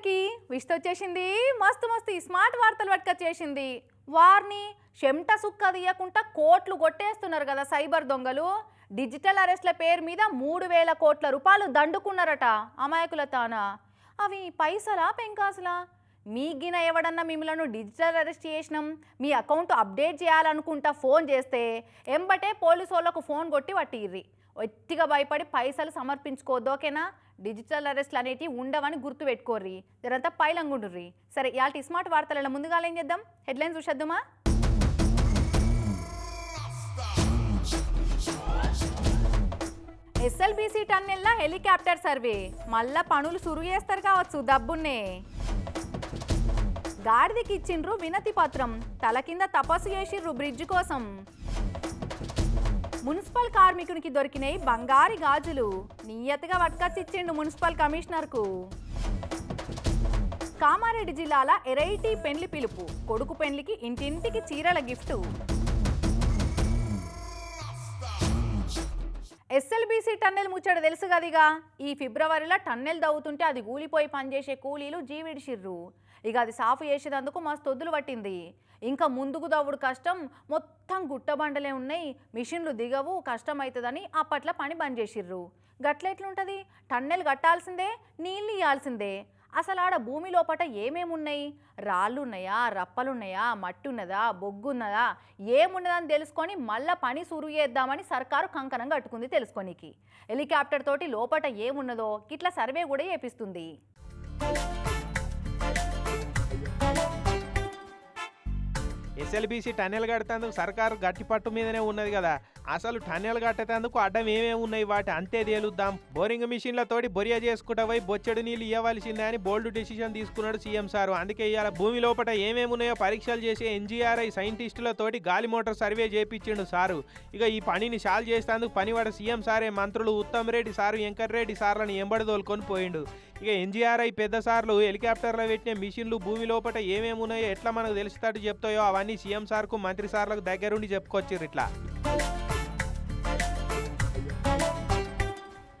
అందరికీ విష్ట వచ్చేసింది మస్తు మస్తు ఈ స్మార్ట్ వార్తలు పట్టుకొచ్చేసింది. వారిని చెమట సుక్క తీయకుండా కోట్లు కొట్టేస్తున్నారు కదా సైబర్ దొంగలు. డిజిటల్ అరెస్ట్ల పేరు మీద మూడు వేల కోట్ల రూపాయలు దండుకున్నారట అమాయకుల తాన. అవి పైసలా పెంకాసులా? మీ గిన ఎవడన్నా మిమ్మల్ని డిజిటల్ అరెస్ట్ చేసినాం మీ అకౌంట్ అప్డేట్ చేయాలనుకుంటా ఫోన్ చేస్తే ఎంబటే పోలీసు వాళ్ళకు ఫోన్ కొట్టి పట్టిర్రి. ఒత్తిగా భయపడి పైసలు సమర్పించుకోవద్దు ఓకేనా? డిజిటల్ అరెస్ట్లు అనేటివి ఉండవని గుర్తుపెట్టుకోర్రి జరంతా పైలంగుండ్రి సరే ఇవాళ స్మార్ట్ వార్తలలో ముందుగా ఏం చేద్దాం? హెడ్లైన్స్ చూసేద్దామా? ఎస్ఎల్బీసీ టన్నెల్లా హెలికాప్టర్ సర్వే. మళ్ళా పనులు సురు చేస్తారు కావచ్చు దబ్బున్నే. గాడిదకి ఇచ్చిండ్రు వినతి పత్రం. తల కింద తపస్సు చేసిర్రు బ్రిడ్జ్ కోసం. మున్సిపల్ కార్మికునికి దొరికినాయి బంగారి గాజులు. నియతగా పట్టుకొచ్చిచ్చిండు మున్సిపల్ కమిషనర్కు. కామారెడ్డి జిల్లాల ఎరైటీ పెండ్లి పిలుపు. కొడుకు పెండ్లికి ఇంటింటికి చీరల గిఫ్ట్. ఎస్ఎల్బీసీ టన్నెల్ ముచ్చట తెలుసు కదిగా ఈ ఫిబ్రవరిలో టన్నెల్ దవ్వుతుంటే అది కూలిపోయి పనిచేసే కూలీలు జీవిడిషిర్రు ఇక అది సాఫ్ చేసేదందుకు మస్తు తొద్దులు పట్టింది. ఇంకా ముందుకు దవ్వుడు కష్టం. మొత్తం గుట్టబండలే ఉన్నాయి. మిషన్లు దిగవు. కష్టం అవుతుందని అప్పట్లో పని బంద్ చేసిర్రు. గట్ల ఎట్లుంటుంది టన్నెల్ కట్టాల్సిందే నీళ్ళు ఇవ్వాల్సిందే అసలు ఆడ భూమి లోపట ఏమేమి ఉన్నాయి రాళ్ళు ఉన్నాయా రప్పలున్నాయా? మట్టి ఉన్నదా బొగ్గు ఉన్నదా ఏమున్నదని తెలుసుకొని మళ్ళా పని సురు చేద్దామని సర్కారు కంకణం కట్టుకుంది తెలుసుకోనికి. హెలికాప్టర్ తోటి లోపట ఏమున్నదో ఇట్లా సర్వే కూడా చేపిస్తుంది. ఎస్ఎల్బీసీ టన్నెల్ కట్టేందుకు సర్కారు గట్టిపట్టు మీదనే ఉన్నది కదా. అసలు టన్నెల్ కట్టేందుకు అడ్డం ఏమేమి ఉన్నాయి వాటి అంతే తేలుద్దాం. బోరింగ్ మిషన్లతోటి బొరియా చేసుకుంటా పోయి బొచ్చెడు నీళ్ళు ఇవ్వవలసిందే అని బోల్డ్ డిసిషన్ తీసుకున్నాడు సీఎం సారు. అందుకే ఇవాళ భూమి లోపల ఏమేమి ఉన్నాయో పరీక్షలు చేసే ఎన్జీఆర్ఐ సైంటిస్టులతోటి గాలి మోటార్ సర్వే చేపించిండు సారు. ఇక ఈ పనిని సాల్వ్ చేసేందుకు పనివాడ సీఎం సారే మంత్రులు ఉత్తమ్ రెడ్డి సారు వెంకట్ రెడ్డి సార్లను ఎంబడి తోలుకొని పోయిండు. ఇక ఎన్జీఆర్ఐ పెద్ద సార్లు హెలికాప్టర్లో పెట్టిన మిషన్లు భూమి లోపల ఏమేమి ఉన్నాయో ఎట్లా మనకు తెలిసేటట్టు చెప్తాయో అవన్నీ సీఎం సార్కు మంత్రి సార్లకు దగ్గరుండి చెప్పుకొచ్చారు ఇట్లా.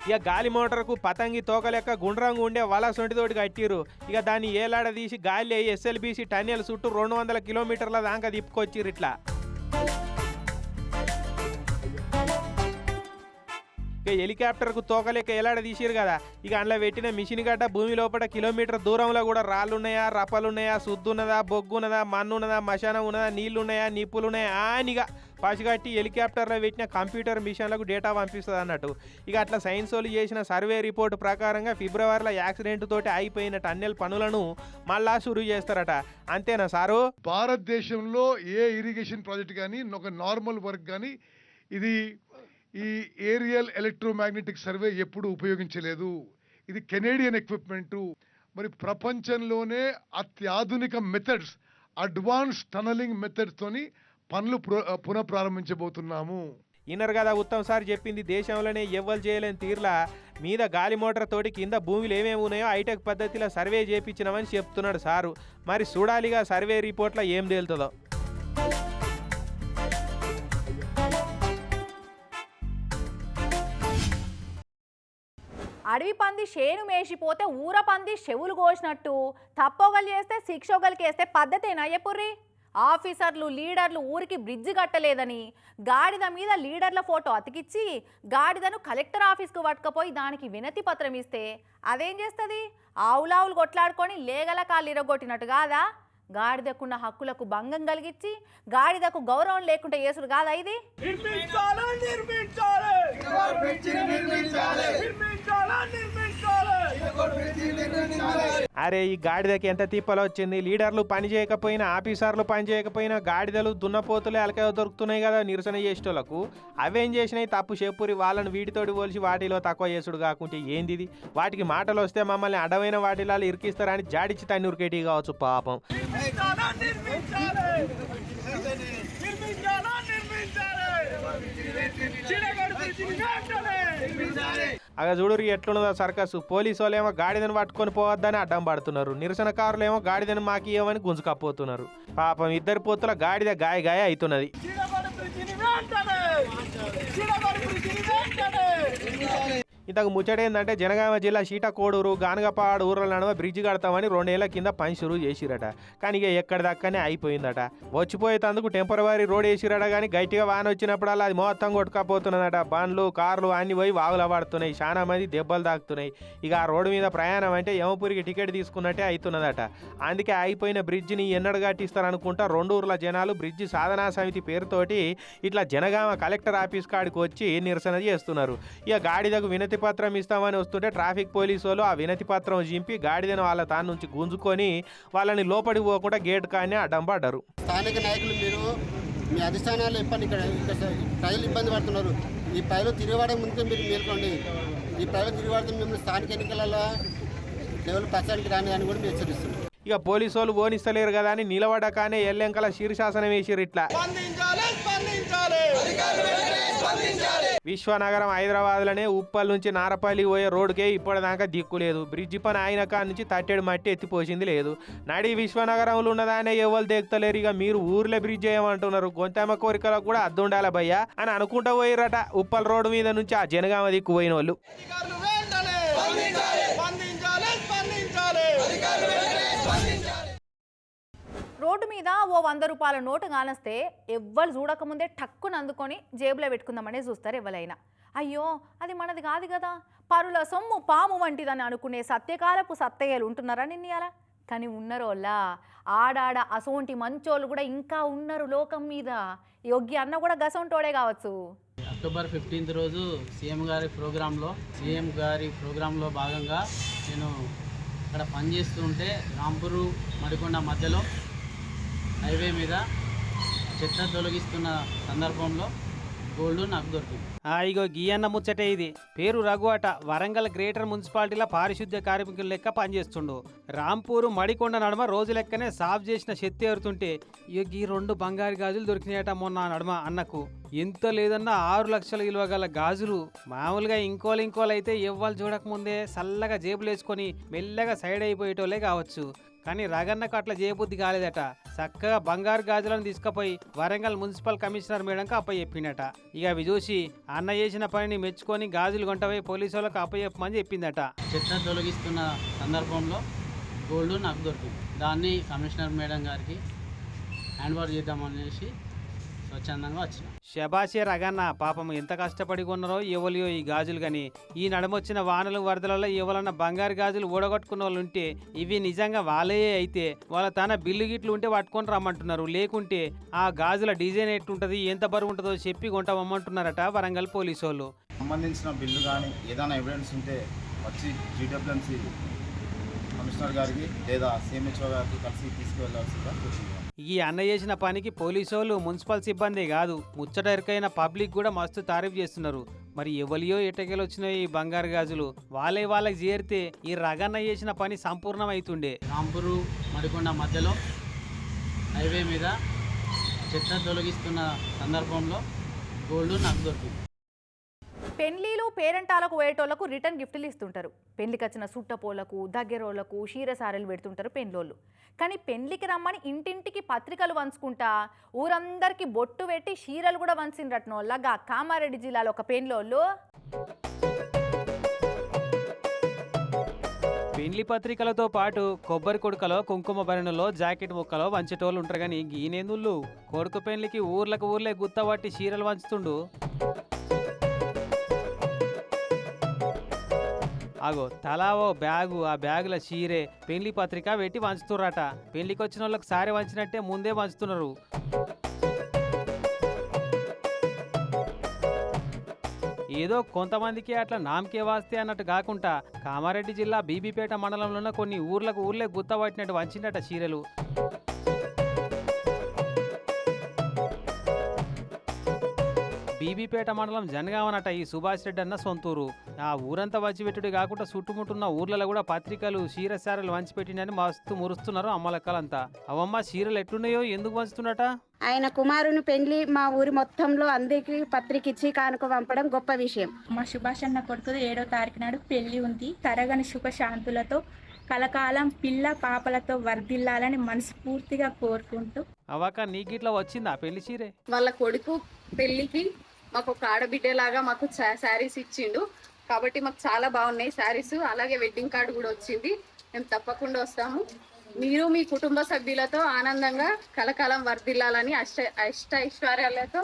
ఇక గాలి మోటార్కు పతంగి తోక లెక్క గుండ్రంగా ఉండే వల సొంటితోటి కట్టిరు ఇక దాన్ని ఏలాడదీసి గాలి ఎస్ఎల్బీసీ టన్నెల్ చుట్టూ రెండు వందల కిలోమీటర్ల దాకా తిప్పుకొచ్చిరు ఇట్లా. ఇక హెలికాప్టర్కు తోకలేక ఎలాడ తీసిరు కదా? ఇక అందులో పెట్టిన మిషన్ గడ్డ భూమి లోపల కిలోమీటర్ దూరంలో కూడా రాళ్ళున్నాయా రపలున్నాయా సుద్దున్నదా బొగ్గున్నదా మన్నున్నదా మశానం ఉన్నదా నీళ్ళున్నాయా నిప్పులున్నాయా అనిగా పసిగట్టి హెలికాప్టర్లో పెట్టిన కంప్యూటర్ మిషన్లకు డేటా పంపిస్తుంది అన్నట్టు ఇక అట్లా సైన్స్ వాళ్ళు చేసిన సర్వే రిపోర్ట్ ప్రకారంగా ఫిబ్రవరిలో యాక్సిడెంట్ తోటి ఆగిపోయిన టన్నెల్ పనులను మళ్ళా షురూ చేస్తారట. అంతేనా సారు? భారతదేశంలో ఏ ఇరిగేషన్ ప్రాజెక్ట్ కానీ ఒక నార్మల్ వర్క్ కానీ ఇది ఈ ఏరియల్ ఎలక్ట్రోమాగ్నెటిక్ సర్వే ఎప్పుడు ఉపయోగించలేదు. ఇది కెనేడియన్ ఎక్విప్మెంట్. మరి ప్రపంచంలోనే అత్యాధునిక మెథడ్స్ అడ్వాన్స్ టనలింగ్ మెథడ్స్ తోని పనులు పుర- పునః ప్రారంభించబోతున్నాము ఇన్నర్ కదా ఉత్తమ్ సార్ చెప్పింది దేశంలోనే ఎవ్వరు చేయలేని తీర్లా మీద గాలి మోటార్ తోటి కింద భూమిలు ఏమేమి ఉన్నాయో హైటెక్ పద్ధతిలో సర్వే చేయించినామని చెప్తున్నాడు సారు. మరి చూడాలిగా సర్వే రిపోర్ట్లో ఏం తేలుతుందో. అడవి పంది షేను మేసిపోతే ఊర పంది చెవులు కోసినట్టు. తప్పొగలు చేస్తే శిక్షొగలికి వేస్తే పద్ధతేనా చెప్పుర్రి ఆఫీసర్లు లీడర్లు ఊరికి బ్రిడ్జ్ కట్టలేదని. గాడిద మీద లీడర్ల ఫోటో అతికిచ్చి గాడిదను కలెక్టర్ ఆఫీస్కు పట్టుకపోయి దానికి వినతి పత్రం ఇస్తే అదేం చేస్తుంది? ఆవులావులు కొట్లాడుకొని లేగల కాళ్ళు ఇరగొట్టినట్టు కాదా? గాడిదకున్న హక్కులకు భంగం కలిగించి గాడిదకు గౌరవం లేకుండా చేసుడు కాదా ఇది? నిర్మించాలి నిర్మించాలి. నిర్మించాలి. నిర్మించాలి అరే ఈ గాడిదకి ఎంత తిప్పలు వచ్చింది? లీడర్లు పని చేయకపోయినా ఆఫీసర్లు పని చేయకపోయినా గాడిదలు దున్నపోతులే అలకాయ దొరుకుతున్నాయి కదా నిరసన చేసేటోళ్ళకు. అవేం చేసినాయి? తప్పు చెప్పురి వాళ్ళని వీటితోటి పోల్చి వాటిలో తక్కువ చేసుడు కాకుంటే ఏంది ఇది? వాటికి మాటలు వస్తే మమ్మల్ని అడవైన వాటిలో ఇరికిస్తారని జాడిచ్చి తన్ని ఉరికేటి కావచ్చు పాపం. నిర్మించాలా. నిర్మించాలి. నిర్మించాలా. అగ చూడురు ఎట్లున్నదో సర్కస్. పోలీసు వాళ్ళు ఏమో గాడిదని పట్టుకొని పోవద్దని అడ్డం పడుతున్నారు. నిరసనకారులు ఏమో గాడిదని మాకియమని గుంజుకపోతున్నారు పాపం ఇద్దరు పోతుల గాడిద గాయ గాయ అవుతున్నది ఇంతకు ముచ్చట ఏంటంటే జనగామ జిల్లా సీటకోడూరు గానగపాడు ఊర్ల నడుమ బ్రిడ్జ్ కడతామని రెండేళ్ళ కింద పని షురు చేసిరట. కానీ ఇక ఎక్కడి దక్కనే అయిపోయిందట. వచ్చిపోయేందుకు టెంపరవరీ రోడ్ వేసిరట కానీ గట్టిగా వాన వచ్చినప్పుడల్లా అది మొత్తం కొట్టుకపోతున్నదట. బండ్లు కార్లు అన్ని పోయి వాగుల పడుతున్నాయి. చాలా మంది దెబ్బలు తాకుతున్నాయి. ఇక ఆ రోడ్డు మీద ప్రయాణం అంటే యమపురికి టికెట్ తీసుకున్నట్టే అవుతున్నదట అందుకే అయిపోయిన బ్రిడ్జిని ఎన్నడు కట్టిస్తారనుకుంటా రెండు ఊర్ల జనాలు బ్రిడ్జి సాధనా సమితి పేరుతోటి ఇట్లా జనగామ కలెక్టర్ ఆఫీస్ కాడికి వచ్చి నిరసన చేస్తున్నారు. ఇక గాడిదకు వినతి పత్రం ఇస్తామని వస్తుంటే ట్రాఫిక్ పోలీసు వాళ్ళు ఆ వినతి పత్రం చింపి గాడిదను వాళ్ళ తాను నుంచి గుంజుకొని వాళ్ళని లోపలికి పోకుండా గేట్ కానీ అడ్డం పడ్డారు స్థానిక నాయకులు మీరు మీ అధిష్టానాలు ఇబ్బంది ఇక్కడ ప్రజలు ఇబ్బంది పడుతున్నారు. ఈ ప్రజలు తిరిగివాడే ముందు మీరు మేల్కోండి. ఈ ప్రజలు తిరిగివాడితే మిమ్మల్ని స్థానిక ఎన్నికలలో లెవెల్ ప్రచారానికి రాని అని కూడా మేము హెచ్చరిస్తున్నాం. ఇక పోలీసు వాళ్ళు ఓనిస్తలేరు కదా అని నిలబడకానే ఎల్లెంకల శీర్షాసనం వేసిరు ఇట్లా. విశ్వనగరం హైదరాబాద్లోనే ఉప్పల్ నుంచి నారపల్లి పోయే రోడ్డుకే ఇప్పటిదాకా దిక్కు లేదు. బ్రిడ్జి పని ఆయన కాడ నుంచి తట్టెడు మట్టి ఎత్తిపోసింది లేదు. నడి విశ్వనగరంలో ఉన్నదానే ఎవరు దేక్తలేరు? ఇక మీరు ఊర్లో బ్రిడ్జ్ చేయమంటున్నారు. గొంతమ్మ కోరికలకు కూడా అద్దుండాలి భయ్యా అని అనుకుంటా పోయిరట ఉప్పల్ రోడ్డు మీద నుంచి ఆ జనగామ దిక్కు పోయిన వాళ్ళు అధికారులు వెంటనే స్పందించాలి స్పందించాలి రోడ్డు మీద ఓ వంద రూపాయల నోటు కానస్తే ఎవ్వరు చూడకముందే టక్కున అందుకొని జేబులో పెట్టుకుందామనే చూస్తారు ఎవరైనా. అయ్యో అది మనది కాదు కదా. పరుల సొమ్ము పాము వంటిదని అనుకునే సత్యకాలపు సత్తయ్యలు ఉంటున్నారా నిన్నయాల కానీ ఉన్నరోళ్ళ ఆడాడ అసోంటి మంచోళ్ళు కూడా ఇంకా ఉన్నారు లోకం మీద. యోగ్య అన్న కూడా గసంటోడే కావచ్చు. అక్టోబర్ ఫిఫ్టీన్త్ రోజు సీఎం గారి ప్రోగ్రాంలో సీఎం గారి ప్రోగ్రాంలో భాగంగా నేను అక్కడ పనిచేస్తుంటే రాంపూరు మడికొండ మధ్యలో హైవే మీద చెత్త తొలగిస్తున్న సందర్భంలో గోల్డ్ నాకు దొరికింది. ఆ ఇగో గీయన్న ముచ్చటే ఇది. పేరు రఘు అట. వరంగల్ గ్రేటర్ మున్సిపాలిటీలో పారిశుద్ధ్య కార్మికుల లెక్క పనిచేస్తుండు. రాంపూరు మడికొండ నడుమ రోజు లెక్కనే సాఫ్ చేసిన శక్తి ఏరుతుంటే ఇగో ఈ రెండు బంగారు గాజులు దొరికినాయట మొన్న నడుమ అన్నకు. ఎంత లేదన్నా ఆరు లక్షల విలువ గల గాజులు. మామూలుగా ఇంకోలు ఇంకోలు అయితే ఇవ్వాలి చూడకముందే చల్లగా జేబులు వేసుకొని మెల్లగా సైడ్ అయిపోయేటోళ్ళే కావచ్చు. కానీ రగన్నకు అట్లా చేయబుద్ధి కాలేదట. చక్కగా బంగారు గాజులను తీసుకుపోయి వరంగల్ మున్సిపల్ కమిషనర్ మేడంకి అప్పచెప్పిండట. ఇక అవి చూసి అన్న చేసిన పనిని మెచ్చుకొని గాజులు కొంటపోయి పోలీసు వాళ్ళకి అప్పచెప్పమని చెప్పిందట. చెత్త తొలగిస్తున్న సందర్భంలో గోల్డ్ నాకు దొరికింది. దాన్ని కమిషనర్ మేడం గారికి హ్యాండ్ ఓవర్ చేద్దామనేసి స్వచ్ఛందంగా వచ్చిన. శబాషే రగన్న పాపం ఎంత కష్టపడి కొన్నారో ఎవలియో ఈ గాజులు గాని. ఈ నడమొచ్చిన వానలు వరదలలో ఎవరన్నా బంగారు గాజులు ఊడగొట్టుకున్న వాళ్ళు ఉంటే ఇవి నిజంగా వాళ్ళే అయితే. వాళ్ళ తన బిల్లు గిట్లు ఉంటే పట్టుకొని రమ్మంటున్నారు. లేకుంటే ఆ గాజుల డిజైన్ ఎట్లుంటది ఎంత బరువు ఉంటుందో చెప్పి కొంటామమ్మంటున్నారట వరంగల్ పోలీసు వాళ్ళు సంబంధించిన బిల్లు కానీ ఏదైనా ఎవిడెన్స్ ఉంటే వచ్చి జీడబ్ల్యూఎంసీ కమిషనర్ గారికి లేదా సిఎంహెచ్ఓ గారికి కలిసి తీసుకువెళ్ళాల్సిందిగా ఈ అన్న చేసిన పనికి పోలీసు వాళ్ళు మున్సిపల్ సిబ్బంది కాదు ముచ్చట ఎరుకైన పబ్లిక్ కూడా మస్తు తారీఫ్ చేస్తున్నారు. మరి ఎవలియో ఇటకెలు వచ్చినాయి ఈ బంగారు గాజులు? వాళ్ళే వాళ్ళకి చేరితే ఈ రగన్న చేసిన పని సంపూర్ణం అవుతుండే రాంపూరు మరికొండ మధ్యలో హైవే మీద చెత్త తొలగిస్తున్న సందర్భంలో గోల్డ్ నాకు దొరికింది. పెళ్ళిలు పేరెంటాలకు పోయేటోళ్ళకు రిటర్న్ గిఫ్ట్లు ఇస్తుంటారు. పెళ్ళికి వచ్చిన సుట్టపోలకు దగ్గరోళ్ళకు క్షీరసారెలు పెడుతుంటారు పెళ్ళోళ్ళు కానీ పెళ్ళికి రమ్మని ఇంటింటికి పత్రికలు వంచుకుంటా ఊరందరికీ బొట్టు పెట్టి చీరలు కూడా వంచిండ్రట్నోళ్ళగా కామారెడ్డి జిల్లాలో ఒక పెళ్ళోళ్ళు పెండ్లి పత్రికలతో పాటు కొబ్బరి కొడుకలో కుంకుమ భరణలో జాకెట్ ముక్కలో వంచేటోళ్ళు ఉంటారు కానీ గీనేందుళ్ళు? కొడుకు పెండ్లికి ఊర్లకు ఊర్లే గుత్తబట్టి చీరలు వంచుతుండు. ఆగో తలా ఓ బ్యాగు ఆ బ్యాగుల చీరే పెళ్ళి పత్రిక పెట్టి వంచుతుర్రట. పెళ్ళికి వచ్చిన వాళ్ళకి సారి వంచినట్టే ముందే వంచుతున్నారు. ఏదో కొంతమందికి అట్లా నామకే వాస్తే అన్నట్టు కాకుండా కామారెడ్డి జిల్లా బీబీపేట మండలంలో ఉన్న కొన్ని ఊర్లకు ఊర్లే గుత్తబట్టినట్టు వంచిందట చీరలు. బీబీపేట మండలం జనగామనట ఈ సుభాష్ రెడ్డి అన్న సొంతూరు. ఆ ఊరంతా వంచిపెట్టుడు కాకుండా చుట్టుముట్టున్న ఊర్లలో కూడా పత్రికలు చీరసారలు వంచిపెట్టిండని మస్తు మురుస్తున్నారు అమ్మలక్కలంతా అవమ్మ చీరలు ఎట్లున్నాయో ఎందుకు వంచుతున్నట? ఆయన కుమారుని పెండ్లి మా ఊరి మొత్తంలో అందరికీ పత్రిక ఇచ్చి కానుక పంపడం గొప్ప విషయం. మా సుభాష్ అన్న కొడుకుది ఏడో తారీఖు నాడు పెళ్ళి ఉంది. తరగని సుఖశాంతులతో కలకాలం పిల్ల పాపలతో వర్ధిల్లాలని మనస్ఫూర్తిగా కోరుకుంటూ. అవాక నీకిట్లా వచ్చిందా పెళ్ళి చీరే? వాళ్ళ కొడుకు పెళ్ళికి మాకు ఒక ఆడబిడ్డలాగా మాకు శారీస్ ఇచ్చిండు. కాబట్టి మాకు చాలా బాగున్నాయి శారీస్. అలాగే వెడ్డింగ్ కార్డు కూడా వచ్చింది. మేము తప్పకుండా వస్తాము. మీరు మీ కుటుంబ సభ్యులతో ఆనందంగా కలకాలం వర్ధిల్లాలని అష్ట అష్ట ఐశ్వర్యాలతో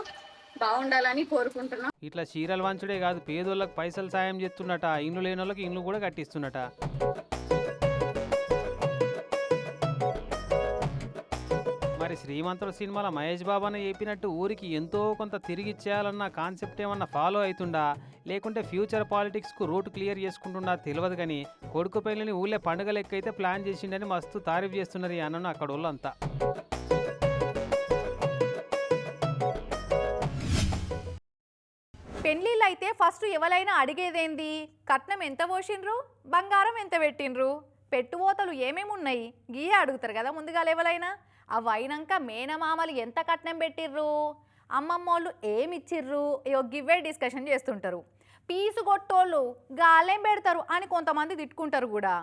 బాగుండాలని కోరుకుంటున్నాం. ఇట్లా చీరలు వంచుడే కాదు పేదోళ్ళకి పైసలు సాయం చేస్తున్నట ఇండ్లు లేని వాళ్ళకి ఇండ్లు కూడా కట్టిస్తున్నట. మరి శ్రీమంతుల సినిమాల మహేష్ బాబాను చెప్పినట్టు ఊరికి ఎంతో కొంత తిరిగి ఇచ్చేయాలన్న కాన్సెప్ట్ ఏమన్నా ఫాలో అవుతుండా లేకుంటే ఫ్యూచర్ పాలిటిక్స్కు రూట్ క్లియర్ చేసుకుంటుండా తెలియదు కానీ కొడుకు పెళ్ళిని ఊళ్ళో పండుగ లెక్క అయితే ప్లాన్ చేసిండని మస్తు తారీఫ్ చేస్తున్నారు ఈ అన్నను అక్కడ వాళ్ళంతా పెళ్ళిళ్ళు అయితే ఫస్ట్ ఎవరైనా అడిగేదేంది? కట్నం ఎంత పోసిండ్రు బంగారం ఎంత పెట్టిండ్రు? పెట్టుబోతలు ఏమేమి ఉన్నాయి గీయే అడుగుతారు కదా ముందుగా ఎవరైనా అవి అయినాక మేనమామలు ఎంత కట్నం పెట్టిర్రు? అమ్మమ్మోళ్ళు ఏమి ఇచ్చిర్రు ఇగో గివ్వే డిస్కషన్ చేస్తుంటారు. పీసు కొట్టోళ్ళు గాలేం పెడతారు అని కొంతమంది తిట్టుకుంటారు కూడా.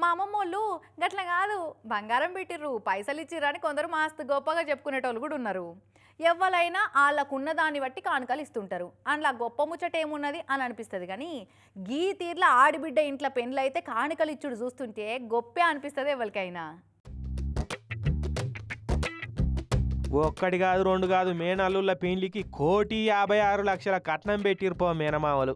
మా అమ్మమ్మోళ్ళు గట్ల కాదు బంగారం పెట్టిర్రు పైసలు ఇచ్చిర్రు అని కొందరు మాస్తు గొప్పగా చెప్పుకునేటోళ్ళు కూడా ఉన్నారు. ఎవరైనా వాళ్ళకున్న దాన్ని బట్టి కానుకలు ఇస్తుంటారు. అందులో గొప్ప ముచ్చట ఏమున్నది అని అనిపిస్తుంది కానీ గీ తీర్ల ఆడిబిడ్డ ఇంట్లో పెళ్ళి అయితే కానుకలు ఇచ్చుడు చూస్తుంటే గొప్పే అనిపిస్తుంది ఎవరికైనా. ఒక్కటి కాదు రెండు కాదు మేనల్లుళ్ళ పెండ్లికి కోటి యాభై ఆరు లక్షల కట్నం పెట్టిరుపో మేనమామలు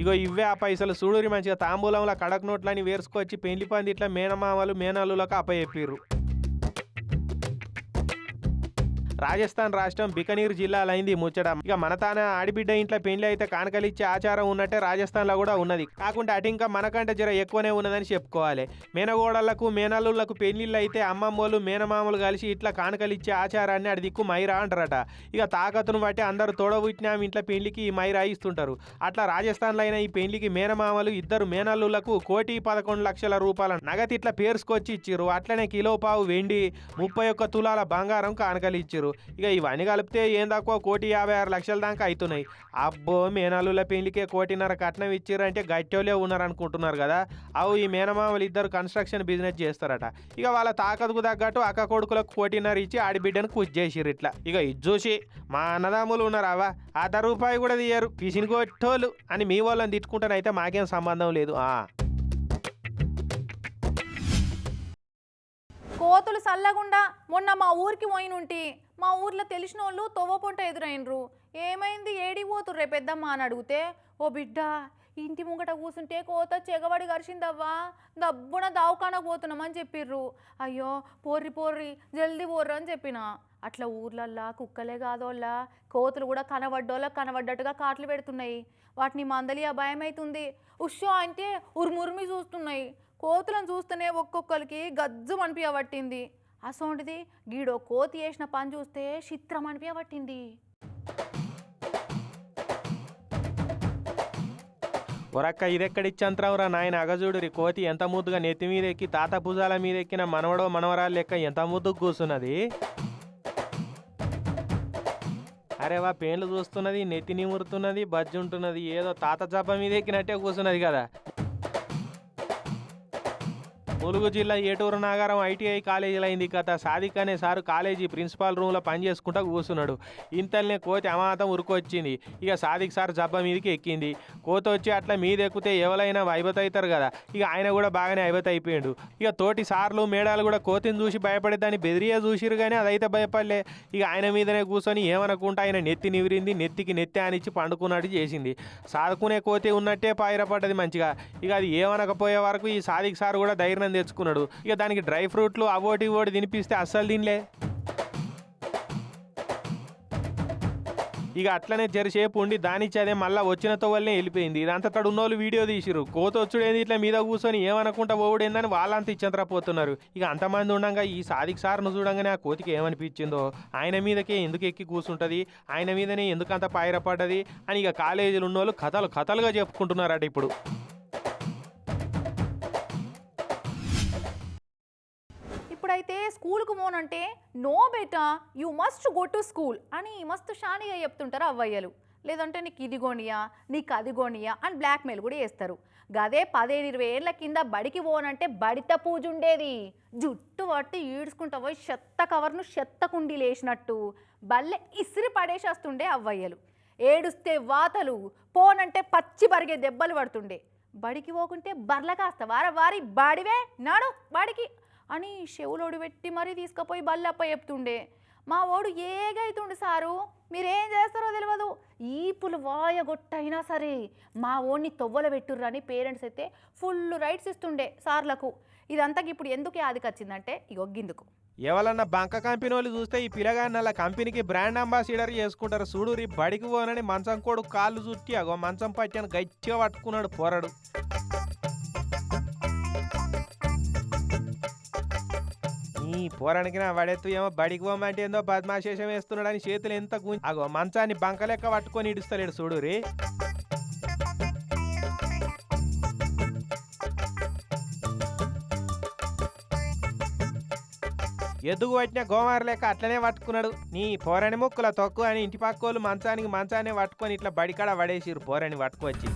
ఇగో ఇవే ఆ పైసలు. చూడురి మంచిగా తాంబూలంలో కడక నోట్లని వేసుకొచ్చి పెండ్లి పంది ఇట్లా మేనమామలు మేనల్లులకు అప్పచెప్పిర్రు. రాజస్థాన్ రాష్ట్రం బికనీర్ జిల్లాలో అయింది ముచ్చట. ఇక మన తాన ఆడిబిడ్డ ఇంట్లో పెళ్ళి అయితే కానకలిచ్చే ఆచారం ఉన్నట్టే రాజస్థాన్లో కూడా ఉన్నది. కాకుండా అటు ఇంకా మనకంటే జర ఎక్కువనే ఉన్నదని చెప్పుకోవాలి. మేనగోడళ్ళకు మేనల్లులకు పెళ్ళిళ్ళు అయితే అమ్మమ్మోళ్ళు మేనమామలు కలిసి ఇట్లా కానకలిచ్చే ఆచారాన్ని అది దిక్కు మైరా అంటారట. ఇక తాకతును బట్టి అందరూ తోడబుట్టిన ఇంట్లో పెళ్ళికి ఈ మైరా ఇస్తుంటారు. అట్లా రాజస్థాన్లో అయిన ఈ పెళ్ళికి మేనమామలు ఇద్దరు మేనల్లులకు కోటి పదకొండు లక్షల రూపాయల నగదు ఇట్లా పేర్చుకొచ్చి ఇచ్చిర్రు. అట్లనే కిలో పావు వెండి ముప్పై ఒక్క తులాల బంగారం కానుకలు ఇక ఇవన్నీ కలిపితే ఏం తక్కువ? కోటి యాభై ఆరు లక్షల దాకా అవుతున్నాయి అబ్బో మేనల్లుల పెళ్ళికే కోటిన్నర కట్నం ఇచ్చిర్రు అంటే గట్టోలే ఉన్నారు అనుకుంటున్నారు కదా. అవు ఈ మేనమామలు ఇద్దరు కన్స్ట్రక్షన్ బిజినెస్ చేస్తారట. ఇక వాళ్ళ తాకతుకు తగ్గట్టు అక్క కొడుకులకు కోటిన్నర ఇచ్చి ఆడిబిడ్డను కుజ్ చేసిర్రు ఇట్లా. ఇక ఇది చూసి మా అన్నదమ్ములు ఉన్నారావా అర్ధ రూపాయి కూడా తీయరు. పిసిని కొట్టోళ్ళు అని మీ వాళ్ళని తిట్టుకుంటానైతే మాకేం సంబంధం లేదు. కోతులు సల్లగుండా మొన్న మా ఊరికి పోయినుంటి మా ఊర్లో తెలిసిన వాళ్ళు తొవ్వపొంట ఎదురైనరు. ఏమైంది? ఏడి పోతుర్రే పెద్దమ్మ అని అడిగితే ఓ బిడ్డ ఇంటి ముంగట కూర్చుంటే కోత చెగబడి గరిచిందవ్వా దబ్బున దావకానకు పోతున్నామని చెప్పిర్రు. అయ్యో పోర్రి పోర్రి జల్దీ పోర్రు అని చెప్పిన. అట్లా ఊర్లల్లా కుక్కలే కాదోళ్ళ కోతులు కూడా కనబడ్డోళ్ళ కనబడ్డట్టుగా కాట్లు పెడుతున్నాయి. వాటిని మందలి భయం అవుతుంది ఉషో అంటే ఉరుమురిమి చూస్తున్నాయి. కోతులను చూస్తేనే ఒక్కొక్కరికి గజ్జు అనిపించబట్టింది. అసోంటిది గీడో కోతి వేసిన పని చూస్తే చిత్రం అనిపించబట్టింది. ఒరక్క ఇదెక్కడిచ్చంతరావురా నాయన? అగజూడురి కోతి ఎంత ముద్దుగా నెత్తి మీద ఎక్కి తాత భుజాల మీద ఎక్కిన మనవడో మనవరాలు లెక్క ఎంత ముద్దుకు కూర్చున్నది అరే వా పేన్లు చూస్తున్నది నెత్తి నిమురుతున్నది బజ్జి ఉంటున్నది ఏదో తాత జప మీద ఎక్కినట్టే కూర్చున్నది కదా. ములుగు జిల్లా ఏటూరు నాగారం ఐటీఐ కాలేజీలో అయింది. కథ సాదిక్ అనే సారు కాలేజీ ప్రిన్సిపాల్ రూమ్లో పని చేసుకుంటా కూర్చున్నాడు. ఇంతల్నే కోతి అమాతం ఉరుకొచ్చింది. ఇక సాదిక్ సార్ జబ్బ మీదకి ఎక్కింది. కోత వచ్చి అట్లా మీద ఎక్కితే ఎవరైనా వైబత అవుతారు కదా. ఇక ఆయన కూడా బాగానే ఐబత అయిపోయాడు. ఇక తోటి సార్లు మేడాలు కూడా కోతిని చూసి భయపడే దాన్ని బెదిరియా చూసిరు కానీ అదైతే భయపడలే. ఇక ఆయన మీదనే కూర్చొని ఏమనుకుంటా ఆయన నెత్తి నివిరింది నెత్తికి నెత్తి ఆనిచ్చి పండుకున్నట్టు చేసింది. సాదుకునే కోతి ఉన్నట్టే పాయిరపడ్డది మంచిగా. ఇక అది ఏమనకపోయే వరకు ఈ సాదిక్ సార్ కూడా ధైర్యం తెచ్చుకున్నాడు. ఇక దానికి డ్రై ఫ్రూట్లు అవోటి ఇవోటి తినిపిస్తే అస్సలు తినలే. ఇక అట్లనే జరిసేపు ఉండి దానిచ్చేదే మళ్ళీ వచ్చిన వల్లనే వెళ్ళిపోయింది. ఇదంతా తడు ఉన్నోళ్ళు వీడియో తీసిరు కోత వచ్చుడేది ఇట్లా మీద కూర్చొని ఏమనుకుంటా ఓవుడేందని వాళ్ళంతా ఇచ్చంతరా పోతున్నారు ఇక అంతమంది ఉండగా ఈ సాదిక్ సార్ను చూడంగానే ఆ కోతికి ఏమనిపించిందో? ఆయన మీదకే ఎందుకు ఎక్కి కూర్చుంటుంది ఆయన మీదనే ఎందుకంత అంత పాయిరపడ్డది? అని ఇక కాలేజీలు ఉన్నోళ్ళు కథలు కథలుగా చెప్పుకుంటున్నారట ఇప్పుడు. స్కూల్కు పోనంటే no beta you must go to school అని మస్తు షానిగా చెప్తుంటారు అవ్వయ్యలు. లేదంటే నీకు ఇది నీకు అది అని బ్లాక్మెయిల్ కూడా చేస్తారు. గదే పదిహేను ఇరవై ఏళ్ళ కింద బడికి పోనంటే బడిత పూజ ఉండేది. జుట్టు పట్టి ఈడ్చుకుంటా పోయి చెత్త కవర్ను చెత్త కుండీలు వేసినట్టు బల్లె ఇసిరి పడేసేస్తుండే అవ్వయ్యలు. ఏడుస్తే వాతలు పోనంటే పచ్చి బరిగే దెబ్బలు పడుతుండే. బడికి పోకుంటే బర్ల కాస్త వార వారి బాడివే నాడు బాడికి అని చెవులోడు పెట్టి మరీ తీసుకుపోయి బల్లప్ప చెప్తుండే. మా ఓడు ఏగైతుండు సారు మీరేం చేస్తారో తెలియదు ఈపులు వాయగొట్టయినా సరే మా ఓడిని తొవ్వల పెట్టుర్రని పేరెంట్స్ అయితే ఫుల్ రైట్స్ ఇస్తుండే సార్లకు. ఇదంతా ఇప్పుడు ఎందుకు ఆదికి వచ్చిందంటే ఇగొగ్గిందుకు ఎవరన్నా బంక కంపెనీ వాళ్ళు చూస్తే ఈ పిల్లగాన్ని అలా కంపెనీకి బ్రాండ్ అంబాసిడర్ చేసుకుంటారు. చూడు బడికి పోనని మంచం కోడు కాళ్ళు చుట్టి అగో మంచం పట్టాను గట్టిగా పట్టుకున్నాడు పోరాడు. నీ పోరానికి నా వాడెత్తు ఏమో బడికి పోమంటే ఏందో బద్మాశేషం వేస్తున్నాడని చేతులు ఎంత గుంజి అగో మంచాన్ని బంక లెక్క పట్టుకొని ఇడుస్తలేడు చూడు రే. ఎదుగు పట్టిన గోమార లేక అట్లనే పట్టుకున్నాడు. నీ పోరని ముక్కుల తక్కువ అని ఇంటి పక్కోళ్ళు మంచానికి మంచాన్ని పట్టుకొని ఇట్లా బడికాడ పడేసిరు పోరని పట్టుకొచ్చి.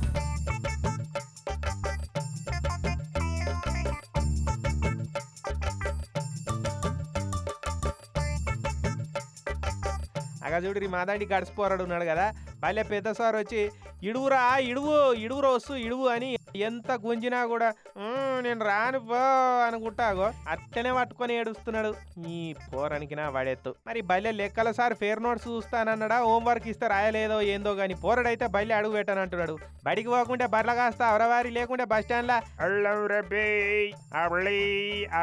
చూడు మాదాడి గడిచిపోరాడు ఉన్నాడు కదా. భలే పెద్ద సార్ వచ్చి ఇడువురా ఇడువు ఇడువురా వస్తు ఇడువు అని ఎంత గుంజినా కూడా నేను రాను పో అనుకుంటాగో అట్లనే పట్టుకొని ఏడుస్తున్నాడు. ఈ పోరానికి నా వాడెత్తు. మరి బల్లె లెక్కల సార్ ఫేర్ నోట్స్ చూస్తానన్నాడా? హోంవర్క్ ఇస్తే రాయలేదో ఏందో గాని పోరడైతే బల్లె అడుగు పెట్టానంటున్నాడు బడికి పోకుంటే బర్ల కాస్త అవరవారి లేకుంటే బస్ స్టాండ్లా అల్లం ఆ ఆ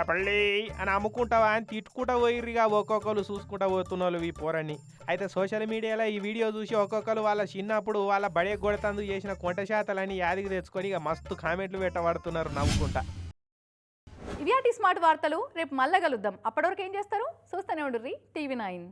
అని అమ్ముకుంటావా అని తిట్టుకుంటా పోయిర్రిగా ఒక్కొక్కరు చూసుకుంటా పోతున్నారు ఈ పోరాన్ని. అయితే సోషల్ మీడియాలో ఈ వీడియో చూసి ఒక్కొక్కరు వాళ్ళ చిన్నప్పుడు వాళ్ళ బడే గొడతందు చేసిన కొంట శాతలని యాదికి తెచ్చుకొని ఇక మస్తు కామెంట్లు పెట్టబడుతున్నారు నవ్వుకుంటా. ఇవి స్మార్ట్ వార్తలు రేపు మళ్ళా కలుద్దాం. అప్పటివరకు ఏం చేస్తారు? చూస్తూనే ఉండుర్రి టీవీ నైన్.